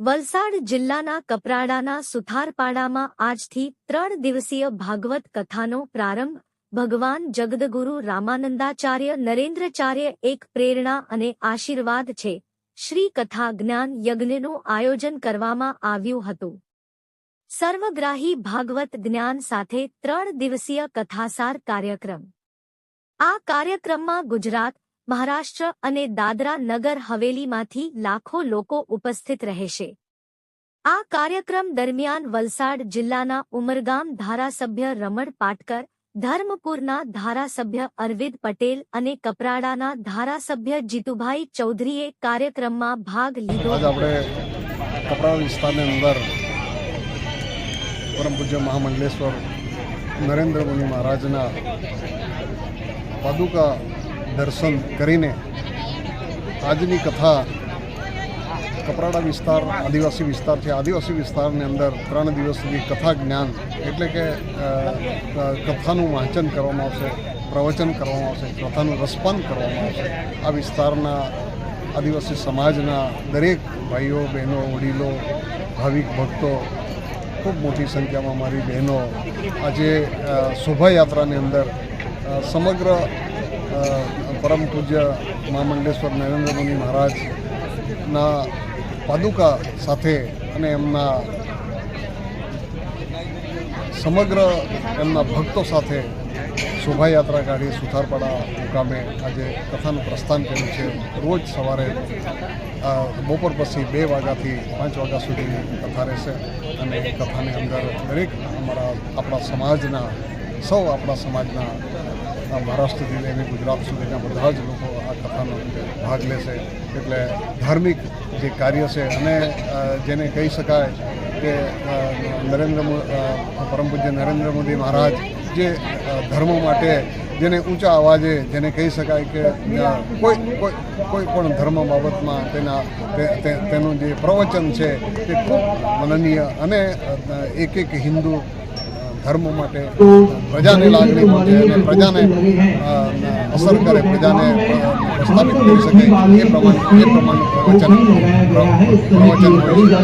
વલસાડ જિલ્લાના કપરાડાના સુથારપાડામાં આજથી ત્રણ દિવસીય ભાગવત કથાનો પ્રારંભ ભગવાન જગદગુરુ રામાનંદાચાર્ય નરેન્દ્રચાર્ય એક પ્રેરણા અને આશીર્વાદ છે. શ્રી કથા જ્ઞાન યજ્ઞનું આયોજન કરવામાં આવ્યું હતું. સર્વગ્રાહી ભાગવત જ્ઞાન સાથે ત્રણ દિવસીય કથાસાર કાર્યક્રમ. આ કાર્યક્રમમાં ગુજરાત મહારાષ્ટ્ર અને દાદરા નગર હવેલીમાંથી લાખો લોકો ઉપસ્થિત રહેશે. આ કાર્યક્રમ દરમિયાન વલસાડ જિલ્લાના ઉમરગામ ધારાસભ્ય રમણ પાટકર, ધર્મપુરના ધારાસભ્ય અરવિંદ પટેલ અને કપરાડાના ધારાસભ્ય જીતુભાઈ ચૌધરીએ કાર્યક્રમમાં ભાગ લીધો. આપણે કપરાડા વિસ્તારની અંદર પરમ પૂજ્ય મહામંડલેશ્વર નરેન્દ્ર મુનિ મહારાજના પાદુકા દર્શન કરીને આજની કથા કપરાડા વિસ્તાર, આદિવાસી વિસ્તાર છે આદિવાસી વિસ્તારની અંદર ત્રણ દિવસ સુધી કથા જ્ઞાન એટલે કે કથાનું વાંચન કરવામાં આવશે, પ્રવચન કરવામાં આવશે, કથાનું રસપાન કરવામાં આવશે. આ વિસ્તારના આદિવાસી સમાજના દરેક ભાઈઓ, બહેનો, વડીલો, ભાવિક ભક્તો, ખૂબ મોટી સંખ્યામાં મારી બહેનો આજે શોભાયાત્રાની અંદર સમગ્ર પરમ પૂજ્ય મહામંડલેશ્વર નરેન્દ્ર મુનિ મહારાજના પાદુકા સાથે અને એમના સમગ્ર એમના ભક્તો સાથે શોભાયાત્રા કાઢી સુથારપાડા મુકામે આજે કથાનું પ્રસ્થાન કર્યું છે. રોજ સવારે બપોર પછી બે વાગ્યાથી પાંચ વાગ્યા સુધીની કથા રહેશે અને કથાની અંદર દરેક અમારા, આપણા સમાજના, સૌ આપણા સમાજના મહારાષ્ટ્રથી લઈને ગુજરાત સુધીના બધા જ લોકો આ કથાનો ભાગ લેશે. એટલે ધાર્મિક જે કાર્ય છે અને જેને કહી શકાય કે નરેન્દ્ર પરમ પૂજ્ય નરેન્દ્ર મોદી મહારાજ જે ધર્મ માટે જેને ઊંચા અવાજે જેને કહી શકાય કે કોઈ કોઈ પણ ધર્મ બાબતમાં તેના તેનું જે પ્રવચન છે તે ખૂબ મનનીય અને એક એક હિન્દુ ધર્મ માટે પ્રજાને લાગણી પહોંચે અને પ્રજાને અ, અસર કરે પ્રજાને અ, પ્રસ્થાપિત કરી શકે એ પ્રમાણે એ પ્રમાણનું પ્રવચન પ્રવચન હોય છે